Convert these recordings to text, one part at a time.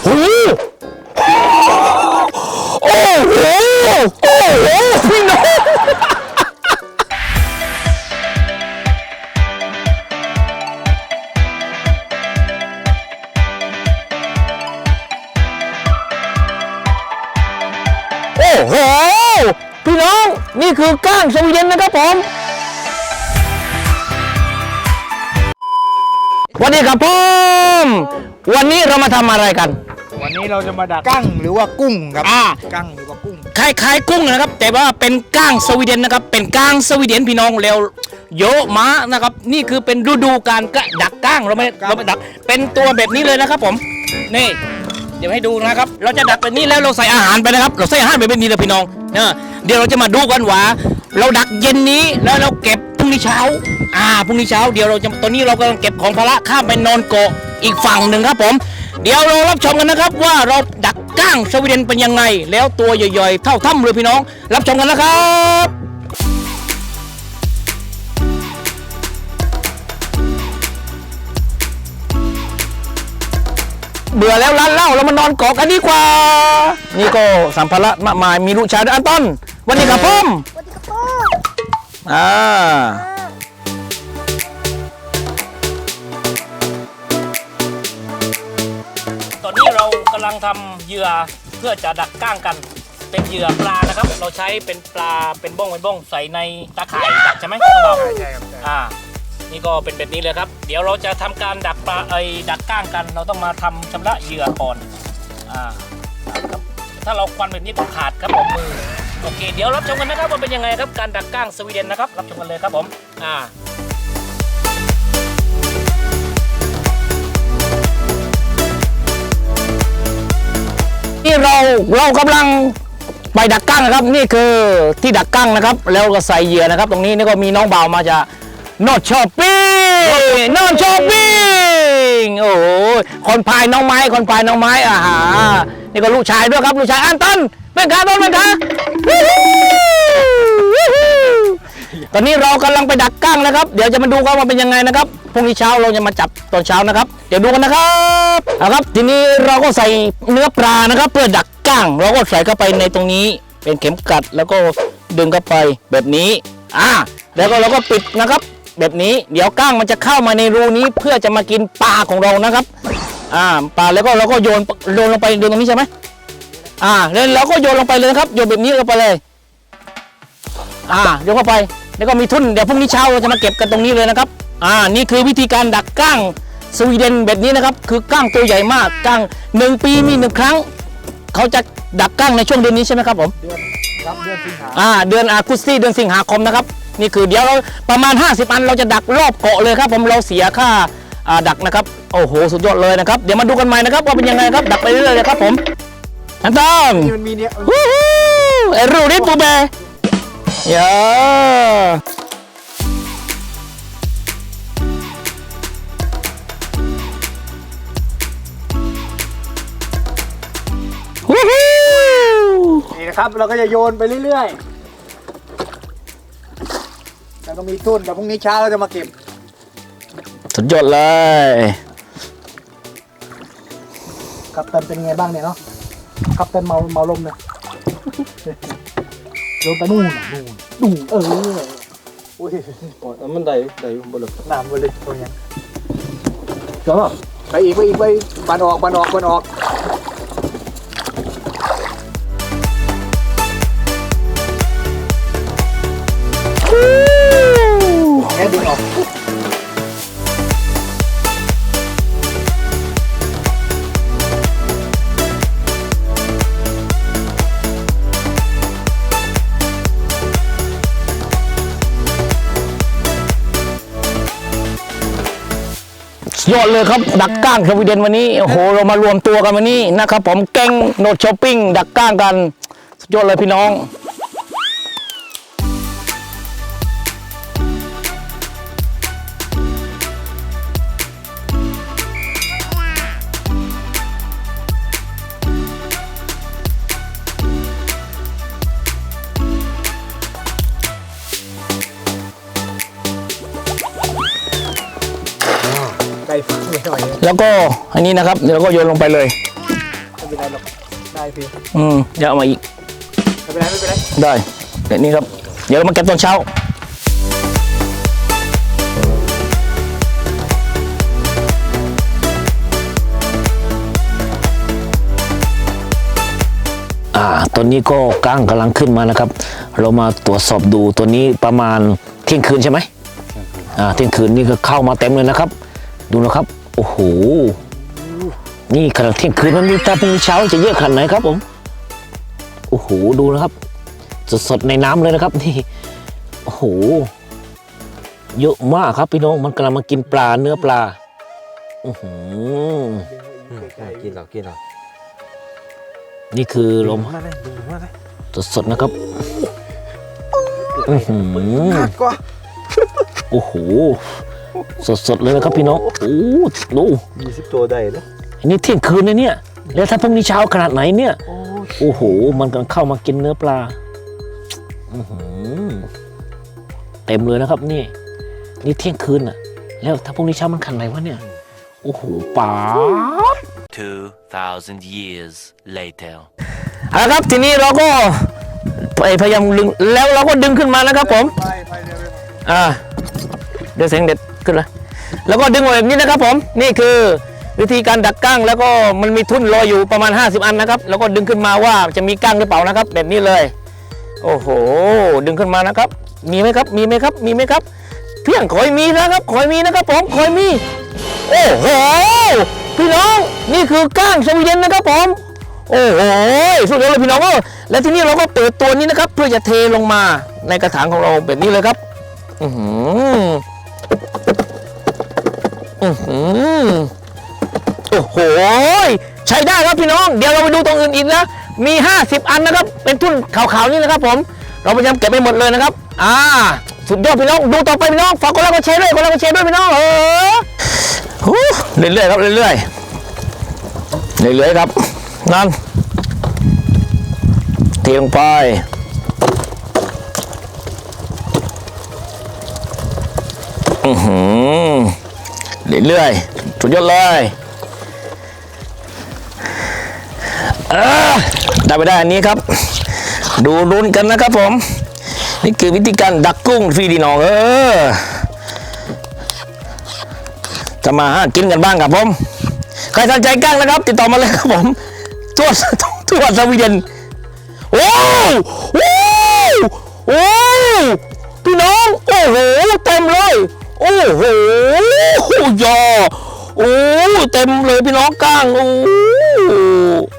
โหโอ้โหโอ้โหพี่น้องโอ้โหพี่น้องนี่คือก้างสวีเดนนะครับผมสวัสดีครับผม วันนี้เรามาทำอะไรกัน วันนี้เราจะมาดักกั้งหรือว่ากุ้งครับอ่า กั้งหรือว่ากุ้ง คล้ายๆกุ้งนะครับ แต่ว่าเป็นก้างสวีเดนนะครับ เป็นก้างสวีเดนพี่น้องเร็วเยอะมากนะครับ นี่คือเป็นฤดูการกะดักก้างเราไม่เราไม่ดัก เป็นตัวแบบนี้เลยนะครับ ผม นี่ เดี๋ยวให้ดูนะครับ เราจะดักแบบนี้แล้วเราใส่อาหารไปนะครับ เราใส่อาหารไปแบบนี้เลยพี่น้องเนี่ยเดี๋ยวเราจะมาดูกันว่า เราดักเย็นนี้แล้วเราเก็บพรุ่งนี้เช้า อ่าพรุ่งนี้เช้าเดี๋ยวเราจะตอนนี้เรากำลังเก็บของพละข้ามไปนอนเกาะ อีกฝั่งหนึ่งครับผม เดี๋ยวเรารับชมกันนะครับว่าเราดักก้างสวีเดนเป็นยังไง แล้วตัวใหญ่ๆเท่าถ้ำเลยพี่น้อง รับชมกันนะครับเบื่อแล้วร้านเหล้าเรามานอนเกาะกันดีกว่า นี่ก็สัมภาระมากมายมีลูกชายด้วยอันต้นวันนี้กับพ่อมสวัสดีครับพ่ออ่า งทำเหยื่อเพื่อจะดักก้างกัน เป็นเหยื่อปลานะครับ เราใช้เป็นปลาเป็นบ้องเป็นบ้องใส่ในตาข่ายดักใช่ไหมน้องเบาใช่ใช่ครับใช่อ่านี่ก็เป็นแบบนี้เลยครับ เดี๋ยวเราจะทำการดักปลาไอ้ยดักก้างกัน เราต้องมาทำชำระเหยื่อก่อนอ่าครับถ้าเราควันแบบนี้ก็ขาดครับผมมือโอเค เดี๋ยวรับชมกันนะครับว่าเป็นยังไงครับการดักก้างสวีเดนนะครับรับชมกันเลยครับผมอ่า นี่เราเรากำลังไปดักกั้งนะครับ นี่คือที่ดักกั้งนะครับ แล้วก็ใส่เหยื่อนะครับ ตรงนี้นี่ก็มีน้องบ่าวมาจากนอตช้อปปิ้งนอตช้อปปิ้งโอ้โหคนพายน้องไม้คนพายน้องไม้อ่าฮะนี่ก็ลูกชายด้วยครับลูกชายอันตันเป็นขาต้นเป็นขาวู้ฮู้ฮู้ ตอนนี้เรากำลังไปดักกั้งนะครับ เดี๋ยวจะมาดูกันว่าเป็นยังไงนะครับพรุ่งนี้เช้าเราจะมาจับตอนเช้านะครับ เดี๋ยวดูกันนะครับเอาครับ ทีนี้เราก็ใส่เนื้อปลานะครับ เพื่อดักกั้งเราก็ใส่เข้าไปในตรงนี้ เป็นเข็มกัดแล้วก็ดึงเข้าไปแบบนี้อ่าแล้วก็เราก็ปิดนะครับ แบบนี้เดี๋ยวก้างมันจะเข้ามาในรูนี้เพื่อจะมากินปลาของเรานะครับอ่าปลาแล้วก็เราก็โยนโยนลงไปโยนตรงนี้ใช่ไหมอ่าแล้วเราก็โยนลงไปเลยนะครับโยนแบบนี้ลงไปเลย อ่าโยนเข้าไป แล้วก็มีทุ่นเดี๋ยวพรุ่งนี้เช้าเราจะมาเก็บกันตรงนี้เลยนะครับอ่านี่คือวิธีการดักก้างสวีเดนแบบนี้นะครับ คือก้างตัวใหญ่มากก้างหนึ่งปีมีหนึ่งครั้ง เขาจะดักก้างในช่วงเดือนนี้ใช่ไหมครับผมเดือนครับเดือนสิงหาอ่าเดือนอากุสตี้เดือนสิงหาคมนะครับนี่คือเดี๋ยวเราประมาณ 50 อันเราจะดักรอบเกาะเลยครับผมเราเสียค่าอ่าดักนะครับโอ้โหสุดยอดเลยนะครับเดี๋ยวมาดูกันใหม่นะครับว่าเป็นยังไงครับดักไปเรื่อยๆเลยครับผมอันตอมนี่มันมีเนี่ยเออวู้ฮู้เอรูดิปูเบ ยาวู้ฮู้นี่นะครับ เราก็จะโยนไปเรื่อยๆ แล้วก็มีทุ่นเดี๋ยวพรุ่งนี้เช้าเราจะมาเก็บ สุดยอดเลย กัปตันเป็นไงบ้างเนี่ยเนาะกัปตันเมาเมาลมเนี่ย โยนไปนู่นน่ะนู่นนู่นเอออุ้ยมันได้ได้บ่ลึกน้ำไปเลยตรงนี้เจ้าไปอีกไปอีกไปบันออกบันออกบันออกแค่ดึงออก ยอดเลยครับ ดักก้างสวีเดนวันนี้โอ้โหเรามารวมตัวกันวันนี้นะครับผมแก๊งโนดช้อปปิ้งดักก้างกัน สุดยอดเลยพี่น้อง ก่ฟังไปหน่อยแล้วก็อันนี้นะครับเดี๋ยวเราก็โยนลงไปเลยเป็นไรหรอกได้พี่อืมเดี๋ยวเอามาอีก ไม่เป็นไรไม่เป็นไรได้เดี๋ยวนี้ครับ เดี๋ยวเรามาเก็บตอนเช้า อ่าตัวนี้ก็ก้างกำลังขึ้นมานะครับ เรามาตรวจสอบดูตัวนี้ประมาณเที่ยงคืนใช่ไหมอ่าเที่ยงคืนนี่ก็เข้ามาเต็มเลยนะครับ ดูนะครับ โอ้โห นี่ขนาดเที่ยงคืนนั้นนี่ถ้าพรุ่งนี้เช้าจะเยอะขนาดไหนครับผม โอ้โห ดูนะครับ สดๆในน้ำเลยนะครับนี่ โอ้โห เยอะมากครับพี่น้อง มันกำลังมากินปลาเนื้อปลา อือหือกินหรอกินหรอนี่คือลมมาเลยดึงมาเลยสดๆนะครับอือหือหักกว่าโอ้โห สดๆเลยนะครับพี่น้องโอ้ดูยี่สิบตัวได้แล้วอันนี้เที่ยงคืนเลยเนี่ย แล้วถ้าพรุ่งนี้เช้าขนาดไหนเนี่ยโอ้โอ้โห มันกำลังเข้ามากินเนื้อปลาอื้อหือเต็มเลยนะครับนี่ นี่เที่ยงคืนอะ แล้วถ้าพรุ่งนี้เช้ามันขนาดไหนวะเนี่ย โอ้โหป๋า2,000 years later. เอาละครับทีนี้เราก็ไปพยายามดึงแล้วเราก็ดึงขึ้นมานะครับผมไปไปเร็วเร็วอ่าเดี๋ยวเสียงเด็ด ขึ้นเลยแล้วก็ดึงออกแบบนี้นะครับผมนี่คือวิธีการดักก้างแล้วก็มันมีทุ่นรอยอยู่ประมาณ 50 อันนะครับ แล้วก็ดึงขึ้นมาว่าจะมีก้างหรือเปล่านะครับ แบบนี้เลย โอ้โห ดึงขึ้นมานะครับ มีไหมครับ มีไหมครับ มีไหมครับ เพียงขอยมีนะครับขอยมีนะครับผมขอยมี โอ้โห พี่น้องนี่คือก้างสวีเดนนะครับผม โอ้โห สุดยอดเลยพี่น้องเออและที่นี่เราก็เปิดตัวนี้นะครับ เพื่อจะเทลงมาในกระถางของเราแบบนี้เลยครับ อือหือ อือหือโอ้โห ใช้ได้ครับพี่น้อง เดี๋ยวเราไปดูตรงอื่นอีกนะ มี 50 อันนะครับ เป็นทุ่นขาวๆนี่นะครับผม เราพยายามเก็บไปหมดเลยนะครับ อ่า สุดยอดพี่น้อง ดูต่อไปพี่น้อง ฝากกดไลค์กดแชร์ด้วย กดไลค์กดแชร์ด้วยพี่น้อง เออหูเรื่อยๆครับ เรื่อยๆ เรื่อยๆครับ นั่นเทลงไปอือหือ เรื่อยๆสุดยอดเลยเออได้ไปได้อันนี้ครับ ดูรุนกันนะครับผม นี่คือวิธีการดักกุ้งฟีดีน้องเออจะมาหากินกันบ้างครับผม ใครสนใจกั้งนะครับ ติดต่อมาเลยครับผมทั่วทั่วสวีเดนโอ้โหโอ้พี่น้อง โอ้โห เต็มเลย โอ้โหยอโอ้เต็มเลยพี่น้องก้างโอ้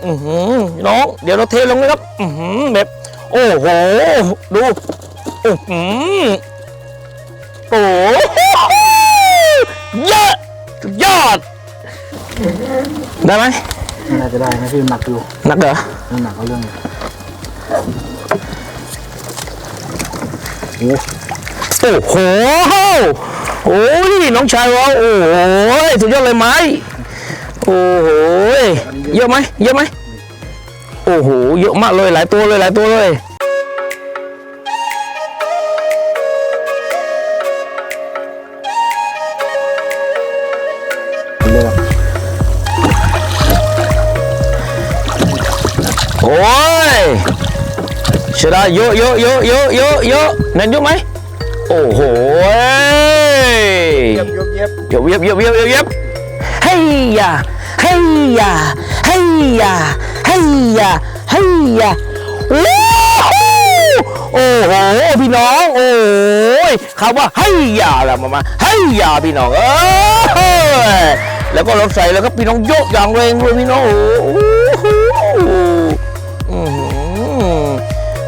อือหือพี่น้อง เดี๋ยวเราเทลงเลยครับอือหือแบบโอ้โห ดูอือหือโอ้โหเยอะสุดยอด ได้ไหมน่าจะได้นะพี่หนักอยู่หนักเหรอหนักเอาเรื่องโอ้โห โอ้ยน้องชายวะโอ้โหสุดยอดเลยไหมโอ้โหเยอะไหมเยอะไหมโอ้โหเยอะมากเลยหลายตัวเลยหลายตัวเลยเรื่องโอ้ยเชียดาเยอะเยอะเยอะเยอะเยอะเยอะนั่นเยอะไหมโอ้โหย เย็บเยบเยอะเยอะเยอะเยอะเยะเยอะเฮ้ยเฮ้ยเฮ้ยเฮ้ยเฮ้ยโอ้โหโอ้โหพี่น้องโอ้ยคำว่าเฮ้ยยาละมามาเฮ้ยาพี่น้องเอ้ยแล้วก็รถใส่แล้วก็พี่น้องโยกอย่างแรงเลยพี่น้องโอ้โห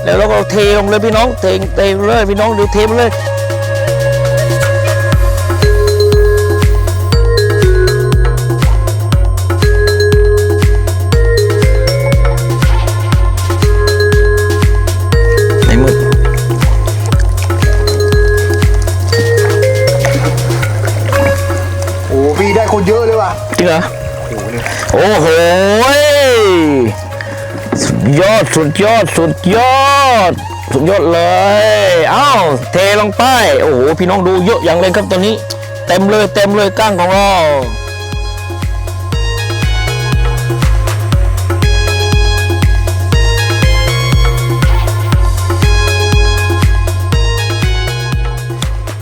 แล้วเราก็เทลงเลยพี่น้องเทเทเลยพี่น้องดูเทเลย เหรอโอ้โหยอดสุดยอดสุดยอด สุดยอดเลยเอ้าเทลงไปโอ้โหพี่น้องดูเยอะอย่างเลยครับตอนนี้ เต็มเลยเต็มเลยก้างของเรา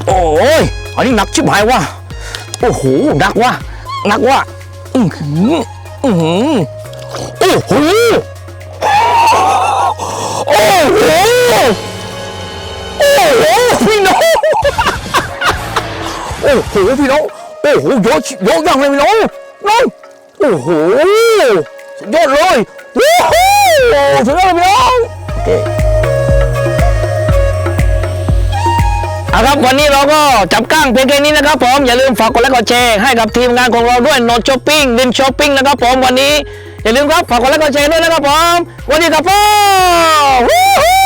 โอ้ยอันนี้หนักชิบหายว่ะโอ้โหหนักว่ะ นักว่ะอือหืออือหือโอ้โหโอ้โหโอ้โหพี่น้องโอ้โหพี่น้องโอ้โหเยอะเยอะยังเลยพี่น้องน้องโอ้โหสุดยอดเลยโอ้โหสุดยอดเลยพี่น้อง เอาครับวันนี้เราก็จับก้างเพียงแค่นี้นะครับผมอย่าลืมฝากกดไลค์กดแชร์ให้กับทีมงานของเราด้วยโนช้อปปิ้งดินช้อปปิ้งนะครับผมวันนี้อย่าลืมครับฝากกดไลค์กดแชร์ด้วยนะครับผมวันนี้ครับผมวู้ฮู